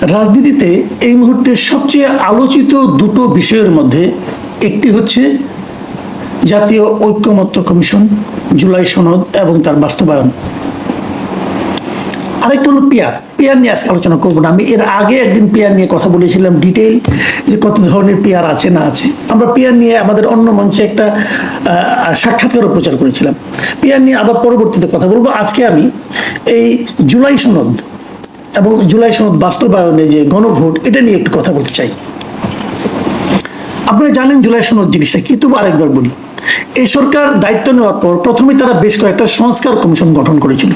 রাজনীতিতে এই মুহূর্তে সবচেয়ে আলোচিত দুটো বিষয়ের মধ্যে একটি হচ্ছে জাতীয় ঐক্যমত্য কমিশন, জুলাই সনদ এবং তার বাস্তবায়ন। আরেকটা হলো পেয়ার। পেয়ার নিয়ে আজকে আলোচনা করব না। আমি এর আগে একদিন পেয়ার নিয়ে কথা বলেছিলাম ডিটেইল যে কত ধরনের পেয়ার আছে না আছে। আমরা পেয়ার নিয়ে আমাদের অন্য মঞ্চে একটা সাক্ষাৎকারও প্রচার করেছিলাম। পেয়ার নিয়ে আবার পরবর্তীতে কথা বলব। আজকে আমি এই জুলাই সনদ এবং জুলাই সনদ বাস্তবায়নে যে গণভোট, এটা নিয়ে একটু কথা বলতে চাই। আপনারা জানেন জুলাই সনদ জিনিসটা কি? তবু আরেকবার বলি। এই সরকার দায়িত্ব নেওয়ার পর প্রথমে তারা বেশ কয়েকটা সংস্কার কমিশন গঠন করেছিল।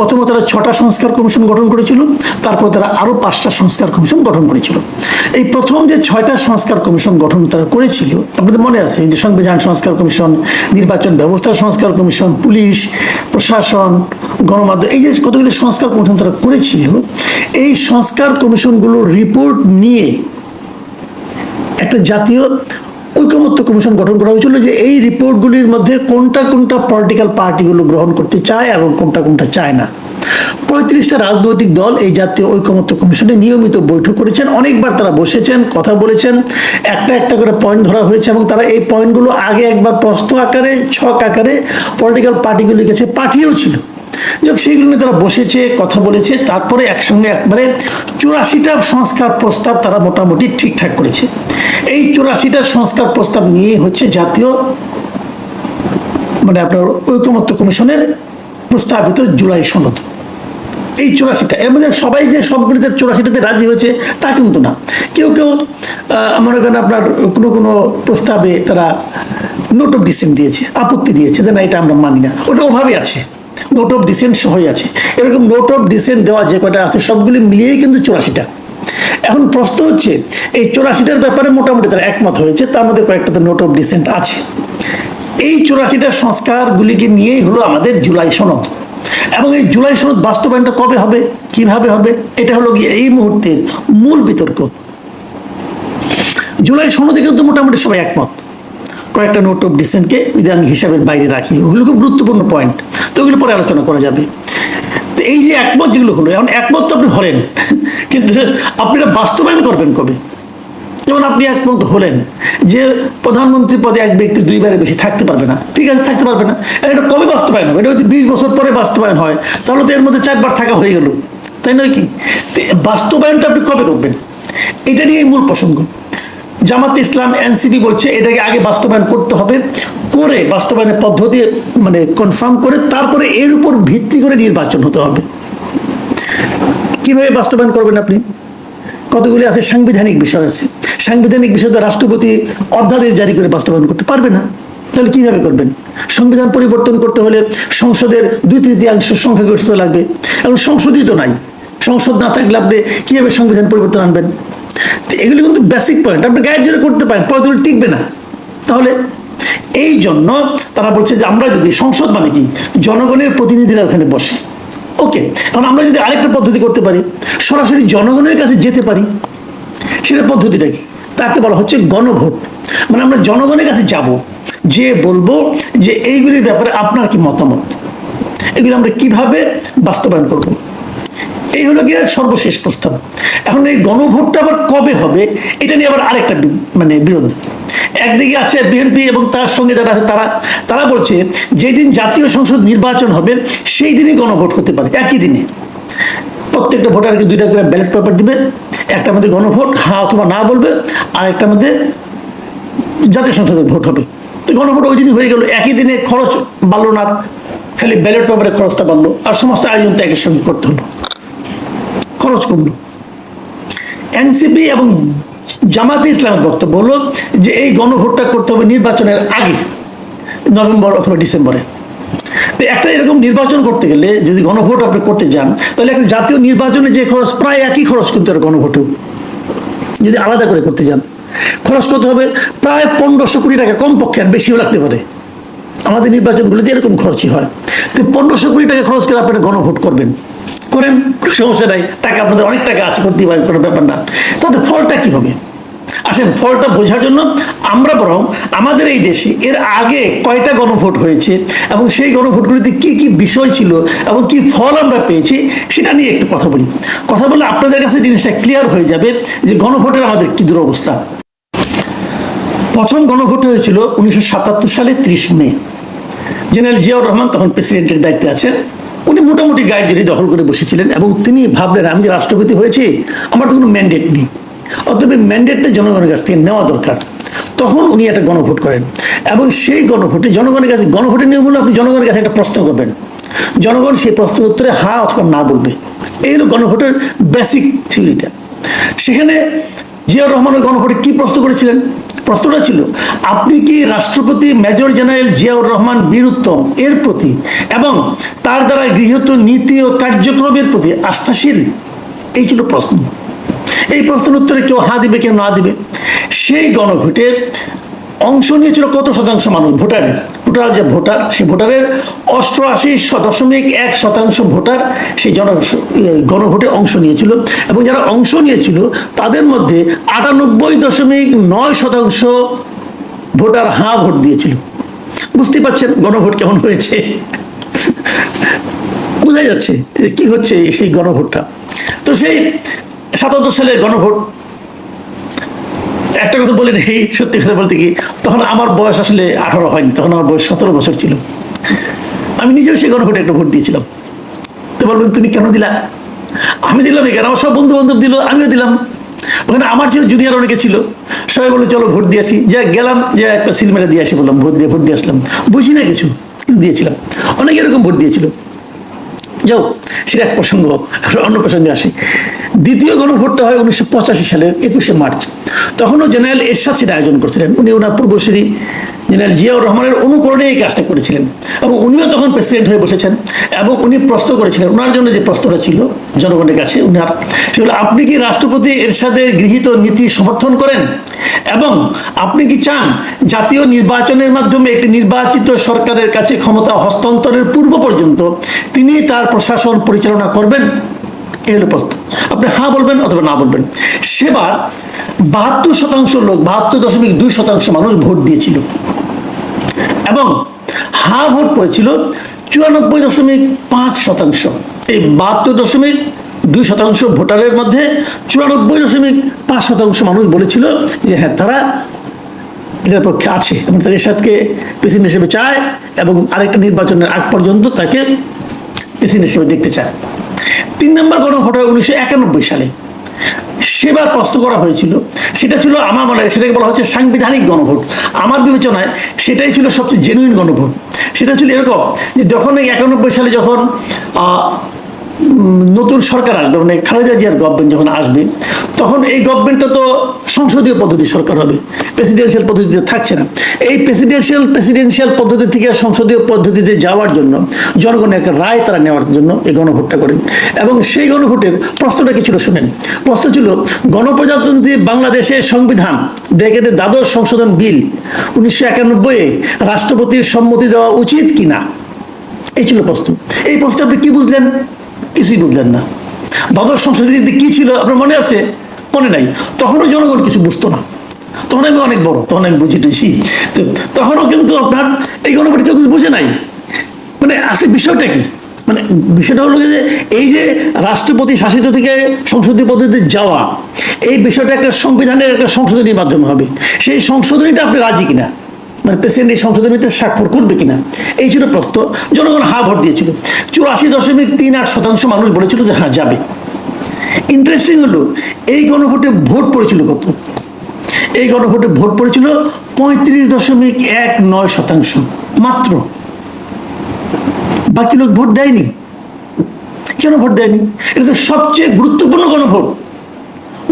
প্রথমে তারা ছটা সংস্কার কমিশন গঠন করেছিল, তারপর তারা আরও পাঁচটা সংস্কার কমিশন গঠন করেছিল। এই প্রথম যে ছয়টা সংস্কার কমিশন গঠন তারা করেছিল, আপনাদের মনে আছে যে সংবিধান সংস্কার কমিশন, নির্বাচন ব্যবস্থা সংস্কার কমিশন, পুলিশ, প্রশাসন, গণমাধ্যম, এই যে কতগুলি সংস্কার কমিশন তারা করেছিল, এই সংস্কার কমিশনগুলোর রিপোর্ট নিয়ে একটা জাতীয় ঐকমত্য কমিশন গঠন করা হয়েছিল যে এই রিপোর্টগুলির মধ্যে কোনটা কোনটা পলিটিক্যাল পার্টিগুলো গ্রহণ করতে চায় এবং কোনটা কোনটা চায় না। পঁয়ত্রিশটা রাজনৈতিক দল এই জাতীয় ঐকমত্য কমিশনে নিয়মিত বৈঠক করেছেন, অনেকবার তারা বসেছেন, কথা বলেছেন, একটা একটা করে পয়েন্ট ধরা হয়েছে এবং তারা এই পয়েন্টগুলো আগে একবার প্রস্ত আকারে, ছক আকারে পলিটিক্যাল পার্টিগুলির কাছে পাঠিয়েও ছিল। যাক, সেইগুলো নিয়ে তারা বসেছে, কথা বলেছে, তারপরে একসঙ্গে একবারে চুরাশিটা সংস্কার প্রস্তাব তারা মোটামুটি ঠিকঠাক করেছে। এই চুরাশিটা সংস্কার প্রস্তাব নিয়ে হচ্ছে জাতীয় মানে আপনার ঐকমত্য কমিশনের প্রস্তাবিত জুলাই সনদ। এই চুরাশিটা, এর মধ্যে সবাই যে সবগুলিতে চুরাশিটাতে রাজি হয়েছে তা কিন্তু না। কেউ কেউ মনে করেন আপনার কোনো কোনো প্রস্তাবে তারা নোট অফ ডিসেন্ট দিয়েছে, আপত্তি দিয়েছে যে না, এটা আমরা মানি না। ওটা ওভাবে আছে নোট অফ ডিসেন্ট সহই আছে। এরকম নোট অফ ডিসেন্ট দেওয়া যে কটা আছে, সবগুলি মিলিয়েই কিন্তু চুরাশিটা। এখন প্রশ্ন হচ্ছে, এই চুরাশিটার ব্যাপারে মোটামুটি তারা একমত হয়েছে, তার মধ্যে কয়েকটাতে নোট অফ ডিসেন্ট আছে। এই চুরাশিটা সংস্কারগুলিকে নিয়েই হলো আমাদের জুলাই সনদ। এবং এই জুলাই সনদ বাস্তবায়নটা কবে হবে, কীভাবে হবে, এটা হলো গিয়ে এই মুহূর্তের মূল বিতর্ক। জুলাই সনদে কিন্তু মোটামুটি সবাই একমত। কয়েকটা নোট অফ ডিসেন্টকে যদি আমি হিসাবের বাইরে রাখি, ওগুলো খুব গুরুত্বপূর্ণ পয়েন্ট তো ওগুলো পরে আলোচনা করা যাবে। তো এই যে একমত যেগুলো হলো, এখন একমত তো আপনি হলেন কিন্তু আপনারা বাস্তবায়ন করবেন কবে? যেমন আপনি একমত হলেন যে প্রধানমন্ত্রী পদে এক ব্যক্তি দুইবারে বেশি থাকতে পারবে না। ঠিক আছে, থাকতে পারবে না। এটা কবে বাস্তবায়ন হবে? এটা যদি বিশ বছর পরে বাস্তবায়ন হয়। তাহলে তো এর মধ্যে চারবার থাকা হয়ে গেল। তাই নয় কি? বাস্তবায়নটা আপনি কবে করবেন? এটা নিয়ে মূল প্রসঙ্গ। জামাত ইসলাম, এনসিপি বলছে এটাকে আগে বাস্তবায়ন করতে হবে, করে বাস্তবায়নের পদ্ধতি মানে কনফার্ম করে তারপরে এর উপর ভিত্তি করে নির্বাচন হতে হবে। কীভাবে বাস্তবায়ন করবেন আপনি? কতগুলি আছে সাংবিধানিক বিষয় আছে। সাংবিধানিক বিষয় তো রাষ্ট্রপতি অধ্যাদেশ জারি করে বাস্তবায়ন করতে পারবে না। তাহলে কীভাবে করবেন? সংবিধান পরিবর্তন করতে হলে সংসদের দুই তৃতীয়াংশ সংখ্যাগরিষ্ঠতা লাগবে। এবং সংসদই তো নাই সংসদ না থাকলে আপনি কীভাবে সংবিধান পরিবর্তন আনবেন? এগুলি কিন্তু বেসিক পয়েন্ট আপনি গাইড জোরে করতে পারেন, পরে টিকবে না। তাহলে এই জন্য তারা বলছে যে আমরা যদি সংসদ মানে কি? জনগণের প্রতিনিধিরা ওখানে বসে। ওকে এখন আমরা যদি আরেকটা পদ্ধতি করতে পারি, সরাসরি জনগণের কাছে যেতে পারি সেটা পদ্ধতিটা কি? তাকে বলা হচ্ছে গণভোট। মানে আমরা জনগণের কাছে যাব, যে বলব যে এইগুলির ব্যাপারে আপনার কি মতামত? এগুলো আমরা কীভাবে বাস্তবায়ন করব? এই হলো গিয়ে সর্বশেষ প্রস্তাব। এখন এই গণভোটটা আবার কবে হবে, এটা নিয়ে আবার আরেকটা মানে বিরোধ। একদিকে আছে বিএনপি এবং তার সঙ্গে যারা আছে, তারা তারা বলছে যেদিন জাতীয় সংসদ নির্বাচন হবে সেই দিনই গণভোট হতে পারে, একই দিনে। প্রত্যেকটা ভোটারকে দুইটা করে ব্যালট পেপার দিবে, একটা মধ্যে গণভোট হ্যাঁ অথবা না বলবে, আর একটা মধ্যে জাতীয় সংসদের ভোট হবে। তো গণভোট ওই দিনই হয়ে গেল, একই দিনে খরচ বাড়লো না, খালি ব্যালট পেপারের খরচটা বাড়লো, আর সমস্ত আয়োজন তো একই সঙ্গে করতে হলো। খরচ কমলো। এনসিপি এবং জামাতে ইসলামের বক্তব্য হলো যে এই গণভোটটা করতে হবে নির্বাচনের আগে, নভেম্বর অথবা ডিসেম্বরে। একটা এরকম নির্বাচন করতে গেলে যদি গণভোট আপনি করতে যান, তাহলে একটা জাতীয় নির্বাচনে যে খরচ, প্রায় একই খরচ কিন্তু আর গণভোটেও যদি আলাদা করে করতে যান, খরচ করতে হবে প্রায় পনেরোশো কোটি টাকা কমপক্ষে, আর বেশিও লাগতে পারে। আমাদের নির্বাচনগুলিতে এরকম খরচই হয়। তো পনেরোশো কোটি টাকা খরচ করে আপনারা গণভোট করবেন। করেন সমস্যা নাই। টাকা আপনাদের অনেক টাকা আছে করতে পারেন কোনো ব্যাপার না। তাতে ফলটা কি হবে? আসেন, ফলটা বোঝার জন্য আমরা বরং আমাদের এই দেশে এর আগে কয়টা গণভোট হয়েছে এবং সেই গণভোটগুলিতে কি কি বিষয় ছিল এবং কি ফল আমরা পেয়েছি, সেটা নিয়ে একটু কথা বলি। কথা বললে আপনাদের কাছে জিনিসটা ক্লিয়ার হয়ে যাবে যে গণভোটের আমাদের কি দুরবস্থা। প্রথম গণভোট হয়েছিল উনিশশো সাতাত্তর সালে ত্রিশ মে। জেনারেল জিয়াউর রহমান তখন প্রেসিডেন্টের দায়িত্বে আছেন। উনি মোটামুটি গাইড গাইডলাইন দখল করে বসেছিলেন এবং তিনি ভাবলেন, আমি যে রাষ্ট্রপতি হয়েছি, আমার তো কোনো ম্যান্ডেট নেই। অতএব ম্যান্ডেটটা জনগণের কাছ থেকে নেওয়া দরকার। তখন উনি একটা গণভোট করেন এবং সেই গণভোটে জনগণের কাছে, গণভোটের নিয়ম হলো আপনি জনগণের কাছে একটা প্রশ্ন করবেন। জনগণ সেই প্রশ্নের উত্তরে হা অথবা না বলবে। এই হলো গণভোটের বেসিক থিওরিটা সেখানে জিয়াউর রহমান ওই গণভোটে কি প্রশ্ন করেছিলেন? প্রশ্নটা ছিল, আপনি কি রাষ্ট্রপতি মেজর জেনারেল জিয়াউর রহমান বীর উত্তম এর প্রতি এবং তার দ্বারা গৃহীত নীতি ও কার্যক্রমের প্রতি আস্থাশীল? এই ছিল প্রশ্ন। এই প্রশ্নের উত্তরে কেউ হা দিবে, কেউ না দিবে। সেই গণভোটে অংশ নিয়েছিল কত শতাংশ মানুষ? ভোটারের। টোটাল যে ভোটার সেই ভোটারের অষ্টআশি দশমিক এক শতাংশ ভোটার সেই জন গণভোটে অংশ নিয়েছিল। এবং যারা অংশ নিয়েছিল, তাদের মধ্যে আটানব্বই দশমিক নয় শতাংশ ভোটার হাঁ ভোট দিয়েছিল। বুঝতে পারছেন গণভোট কেমন হয়েছে। বোঝা যাচ্ছে কি হচ্ছে সেই গণভোটটা। তো সেই সাতাত্তর সালের গণভোট, একটা কথা বলে নেই, সত্যি কথা বলতে কি, তখন আমার বয়স আসলে আঠারো হয়নি, তখন আমার বয়স সতেরো বছর ছিল। আমি নিজেও সেই গণভোটে একটা ভোট দিয়েছিলাম। তো বলবেন, তুমি কেন দিলা? আমি দিলাম এখানে, আমার সব বন্ধু বান্ধব দিল, আমিও দিলাম। ওখানে আমার যে জুনিয়র অনেকে ছিল, সবাই বলল, চলো ভোট দিয়ে আসি। যা গেলাম, যে একটা সিল মেরে দিয়ে আসি বললাম, ভোট দিয়ে ভোট দিয়ে আসলাম। বুঝি না কিছু দিয়েছিলাম। অনেকে এরকম ভোট দিয়েছিল। যাও, সেটা এক প্রসঙ্গ অন্য প্রসঙ্গে আসি। দ্বিতীয় গণভোটটা হয় উনিশশো পঁচাশি সালের একুশে মার্চ। তখনও জেনারেল এরশাদ সেটা আয়োজন করছিলেন। উনি ওনার পূর্বশ্রী জেনারেল জিয়াউর রহমানের অনুকরণে এই কাজটা করেছিলেন। এবং উনিও তখন প্রেসিডেন্ট হয়ে বসেছেন। এবং উনি প্রশ্ন করেছিলেন ওনার জন্য যে প্রশ্নটা ছিল জনগণের কাছে উনার সেগুলো আপনি কি রাষ্ট্রপতি এর সাথে গৃহীত নীতি সমর্থন করেন? এবং আপনি কি চান জাতীয় নির্বাচনের মাধ্যমে একটি নির্বাচিত সরকারের কাছে ক্ষমতা হস্তান্তরের পূর্ব পর্যন্ত তিনি তার প্রশাসন পরিচালনা করবেন? হলো প্রশ্ন। আপনি হ্যাঁ বলবেন অথবা না বলবেন। সেবার বাহাত্তর শতাংশ লোক, বাহাত্তর দশমিক দুই শতাংশ মানুষ ভোট দিয়েছিল। এবং হা ভোট পড়েছিল চুরানব্বই দশমিক পাঁচ শতাংশ। এই বাহাত্তর দশমিক দুই শতাংশ ভোটারের মধ্যে চুরানব্বই দশমিক পাঁচ শতাংশ মানুষ বলেছিল যে হ্যাঁ তারা এটার পক্ষে আছে এবং তাদের এরশাদকে প্রেসিডেন্ট হিসেবে চায় এবং আরেকটা নির্বাচনের আগ পর্যন্ত তাকে প্রেসিডেন্ট হিসেবে দেখতে চায়। তিন নম্বর গণভোট হয় উনিশশো একানব্বই সালে সেবার প্রশ্ন করা হয়েছিল। সেটা ছিল আমার মনে, সেটাকে বলা হচ্ছে সাংবিধানিক গণভোট। আমার বিবেচনায় সেটাই ছিল সবচেয়ে জেনুইন গণভোট। সেটা ছিল এরকম যে যখন এই একানব্বই সালে যখন নতুন সরকার আসবে মানে খালেদা জিয়ার গভর্নমেন্ট যখন আসবে, তখন এই গভর্নমেন্টটা তো সংসদীয় পদ্ধতি সরকার হবে প্রেসিডেন্সিয়াল পদ্ধতিতে থাকছে না। এই প্রেসিডেন্সিয়াল প্রেসিডেন্সিয়াল পদ্ধতি থেকে সংসদীয় পদ্ধতিতে যাওয়ার জন্য, জনগণের একটা রায় তারা নেওয়ার জন্য এই গণভোটটা করেন এবং সেই গণভোটের প্রশ্নটা কি ছিল শুনেন। প্রশ্ন ছিল, গণপ্রজাতন্ত্রী বাংলাদেশের সংবিধান ব্র্যাকেটের দ্বাদশ সংশোধন বিল, উনিশশো একানব্বইয়ে রাষ্ট্রপতির সম্মতি দেওয়া উচিত কিনা? এই ছিল প্রশ্ন। এই প্রশ্নে আপনি কি বুঝলেন? কিছুই বুঝলেন না। দ্বাদশ সংশোধনীতে কি ছিল আপনার মনে আছে? মনে নাই। তখনও জনগণ কিছু বুঝতো না। তখন আমি অনেক বড়, তখন আমি বুঝে তো তখনও কিন্তু আপনার এই গণভোট কেউ কিছু বুঝে নাই। মানে আসলে বিষয়টা কি? মানে বিষয়টা হলো যে এই যে রাষ্ট্রপতি শাসিত থেকে সংসদীয় পদ্ধতিতে যাওয়া, এই বিষয়টা একটা সংবিধানের একটা সংশোধনীর মাধ্যমে হবে। সেই সংশোধনীটা আপনি রাজি কিনা? মানে প্রেসিডেন্ট এই সংশোধনীতে স্বাক্ষর করবে কিনা? এই ছিল প্রশ্ন। জনগণ হা ভোট দিয়েছিল। চুরাশি দশমিক তিন আট শতাংশ মানুষ বলেছিল যে হ্যাঁ যাবে। ইন্টারেস্টিং হলো, এই গণভোটে ভোট পড়েছিল কত? এই গণভোটে ভোট পড়েছিল পঁয়ত্রিশ দশমিক এক নয় শতাংশ, মাত্র। বাকি লোক ভোট দেয়নি। কেন ভোট দেয়নি? এটা তো সবচেয়ে গুরুত্বপূর্ণ গণভোট।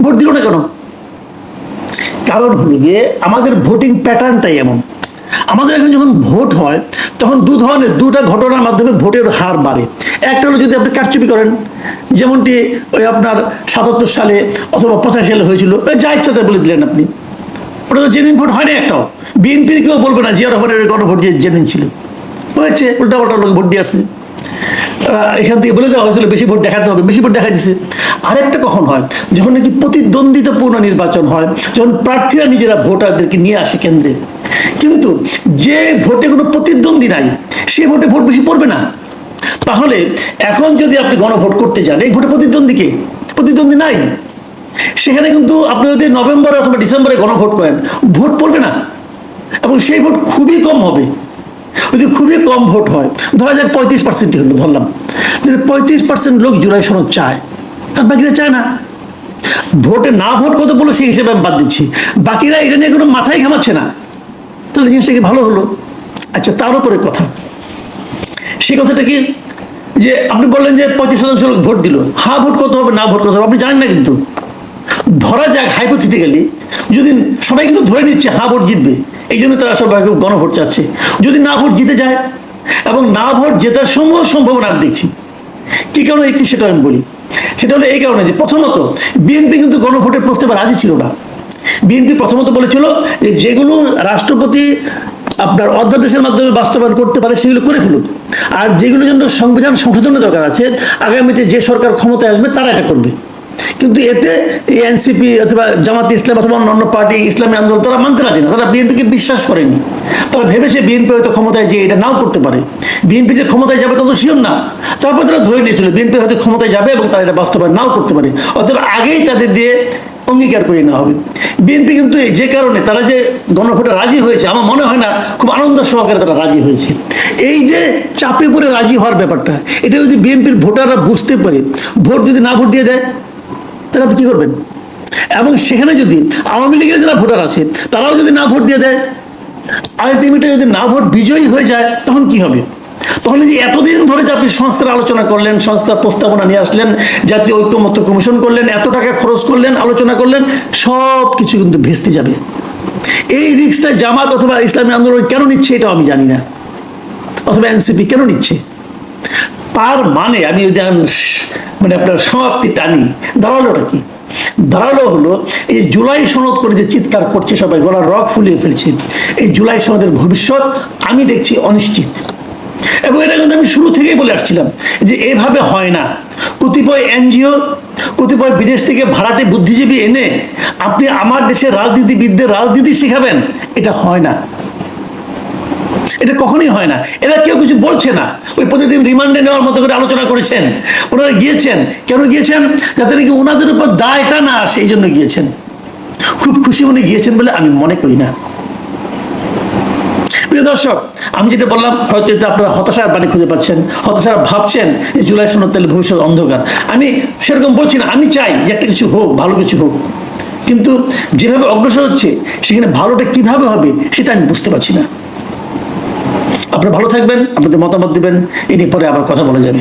ভোট দিল না কেন? কারণ হলো গিয়ে আমাদের ভোটিং প্যাটার্নটাই এমন। আমাদের এখন যখন ভোট হয়, তখন দু ধরনের, দুটা ঘটনার মাধ্যমে ভোটের হার বাড়ে। একটা হলো যদি আপনি কারচুপি করেন, যেমনটি ওই আপনার সাতাত্তর সালে অথবা পঁচাশি সালে হয়েছিল, ওই যা ইচ্ছা তাই বলে দিলেন আপনি। ওটা তো জেনুইন ভোট হয় না একটাও। বিএনপির কেউ বলবে না, জিয়া রহমানের গণভোট যে জেনুইন ছিল। হয়েছে উল্টা পাল্টা লোক ভোট দিয়ে আসছে। এখান থেকে বলে দেওয়া হয়েছিল, বেশি ভোট দেখাতে হবে, বেশি ভোট দেখা দিছে। আরেকটা কখন হয়? যখন নাকি প্রতিদ্বন্দ্বিতাপূর্ণ নির্বাচন হয়, যখন প্রার্থীরা নিজেরা ভোটারদেরকে নিয়ে আসে কেন্দ্রে কিন্তু যে ভোটে কোনো প্রতিদ্বন্দ্বী নাই, সে ভোটে ভোট বেশি পড়বে না। তাহলে এখন যদি আপনি গণভোট করতে যান, এই ভোটে প্রতিদ্বন্দ্বীকে প্রতিদ্বন্দ্বী নাই। সেখানে কিন্তু আপনি যদি নভেম্বরে অথবা ডিসেম্বরে গণভোট করেন, ভোট পড়বে না। এবং সেই ভোট খুবই কম হবে। যদি খুবই কম ভোট হয়। ধরা যাক পঁয়ত্রিশ পার্সেন্ট হলো, ধরলাম। যে পঁয়ত্রিশ পার্সেন্ট লোক জুলাই সনদ চায় তার বাকিরা চায় না। ভোটে না ভোট কত বলো সেই হিসেবে আমি বাদ দিচ্ছি। বাকিরা এটা নিয়ে কোনো মাথায় ঘামাচ্ছে না। তাহলে জিনিসটা কি ভালো হলো? আচ্ছা তার উপরে কথা। সে কথাটা কি? যে আপনি বললেন যে পঁয়ত্রিশ শতাংশ লোক ভোট দিল। হা ভোট কত হবে, না ভোট কত হবে, আপনি জানেন না কিন্তু। ধরা যাক হাইপোথেটিক্যালি যদি সবাই কিন্তু ধরে নিচ্ছে হা ভোট জিতবে, এই জন্য তারা সবাই গণভোট চাচ্ছে। যদি না ভোট জিতে যায়, এবং না ভোট জেতার সমূহ সম্ভাবনা আমি দেখছি। কি কারণে একটি সেটা আমি বলি? সেটা হলো এই কারণে যে প্রথমত, বিএনপি কিন্তু গণভোটের প্রস্তাবে রাজি ছিল না। বিএনপি প্রথমত বলেছিল যে যেগুলো রাষ্ট্রপতি আপনার অধ্যাদেশের মাধ্যমে বাস্তবায়ন করতে পারে সেগুলো করে ফেলুক আর যেগুলো জন্য সংবিধান সংশোধনের দরকার আছে, আগামীতে যে সরকার ক্ষমতায় আসবে তারা এটা করবে। কিন্তু এতে এই এনসিপি অথবা জামাত ইসলাম অথবা অন্যান্য পার্টি, ইসলামী আন্দোলন, তারা মানতে রাজি না। তারা বিএনপিকে বিশ্বাস করেনি। তারা ভেবেছে বিএনপি হয়তো ক্ষমতায় যে এটা নাও করতে পারে। বিএনপি যে ক্ষমতায় যাবে তত শিওর না। তারপর তারা ধরে নিয়েছিল, বিএনপি হয়তো ক্ষমতায় যাবে এবং তারা এটা বাস্তবায়ন নাও করতে পারে। অথবা আগেই তাদের দিয়ে অঙ্গীকার করে নেওয়া হবে। বিএনপি কিন্তু যে কারণে তারা যে গণভোটে রাজি হয়েছে, আমার মনে হয় না খুব আনন্দ সহকারে তারা রাজি হয়েছে। এই যে চাপে পড়ে রাজি হওয়ার ব্যাপারটা, এটা যদি বিএনপির ভোটাররা বুঝতে পারে, ভোট যদি না ভোট দিয়ে দেয়, তাহলে আপনি কি করবেন? এবং সেখানে যদি আওয়ামী লীগের যারা ভোটার আছে, তারাও যদি না ভোট দিয়ে দেয়, আলটিমেটলি যদি না ভোট বিজয়ী হয়ে যায়, তখন কি হবে? তখন যে এতদিন ধরে যে আপনি সংস্কার আলোচনা করলেন, সংস্কার প্রস্তাবনা নিয়ে আসলেন, জাতীয় ঐক্যমত্য কমিশন করলেন, এত টাকা খরচ করলেন, আলোচনা করলেন, সব কিছু কিন্তু ভেস্তে যাবে। এই রিক্সটা জামাত অথবা ইসলামী আন্দোলন কেন নিচ্ছে এটাও আমি জানি না। অথবা এনসিপি কেন নিচ্ছে? তার মানে আমি যদি মানে আপনার সমাপ্তি টানি, দাঁড়ালোটা কি? দাঁড়াল হলো, এই জুলাই সনদ করে যে চিৎকার করছে সবাই, গলার রক ফুলিয়ে ফেলছে, এই জুলাই সনদের ভবিষ্যৎ আমি দেখছি অনিশ্চিত। এবং এটা কিন্তু আমি শুরু থেকেই বলে আসছিলাম যে এভাবে হয় না। কতিপয় এনজিও, কতিপয় বিদেশ থেকে ভাড়াটে বুদ্ধিজীবী এনে আপনি আমার দেশের রাজনীতিবিদদের রাজনীতি শেখাবেন, এটা হয় না। এটা কখনোই হয় না। এরা কেউ কিছু বলছে না। ওই প্রতিদিন রিমান্ডে নেওয়ার মতো করে আলোচনা করেছেন। ওনারা গিয়েছেন। কেন গিয়েছেন? যাতে নাকি ওনাদের উপর দায়টা না আসে এই জন্য গিয়েছেন। খুব খুশি মনে গিয়েছেন বলে আমি মনে করি না। প্রিয় দর্শক, আমি যেটা বললাম, হয়তো এতে আপনারা হতাশার বাণী খুঁজে পাচ্ছেন, হতাশার ভাবছেন যে জুলাই সনদ তাহলে ভবিষ্যৎ অন্ধকার। আমি সেরকম বলছি না, আমি চাই যে একটা কিছু হোক, ভালো কিছু হোক। কিন্তু যেভাবে অগ্রসর হচ্ছে, সেখানে ভালোটা কীভাবে হবে, সেটা আমি বুঝতে পারছি না। আপনারা ভালো থাকবেন, আপনাদের মতামত দেবেন এটি পরে আবার কথা বলা যাবে।